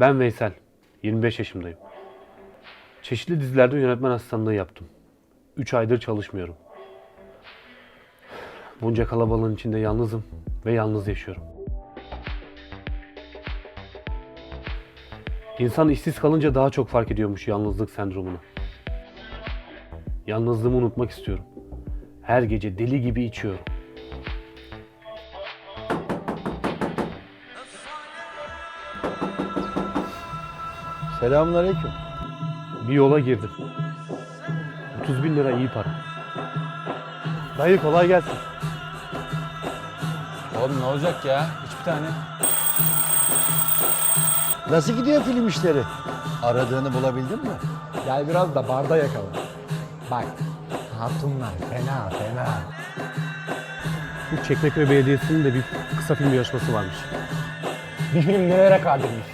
Ben Veysel. 25 yaşındayım. Çeşitli dizilerde yönetmen asistanlığı yaptım. 3 aydır çalışmıyorum. Bunca kalabalığın içinde yalnızım ve yalnız yaşıyorum. İnsan işsiz kalınca daha çok fark ediyormuş yalnızlık sendromunu. Yalnızlığımı unutmak istiyorum. Her gece deli gibi içiyorum. Selamünaleyküm. Bir yola girdim. 30 bin lira iyi para. Dayı kolay gelsin. Oğlum ne olacak ya? Hiçbir tane. Nasıl gidiyor film işleri? Aradığını bulabildin mi? Gel biraz da barda yakalım. Bak hatunlar fena fena. Bu Çekmeköy Belediyesi'nin de bir kısa film yarışması varmış. Bir film nelere kadirmiş.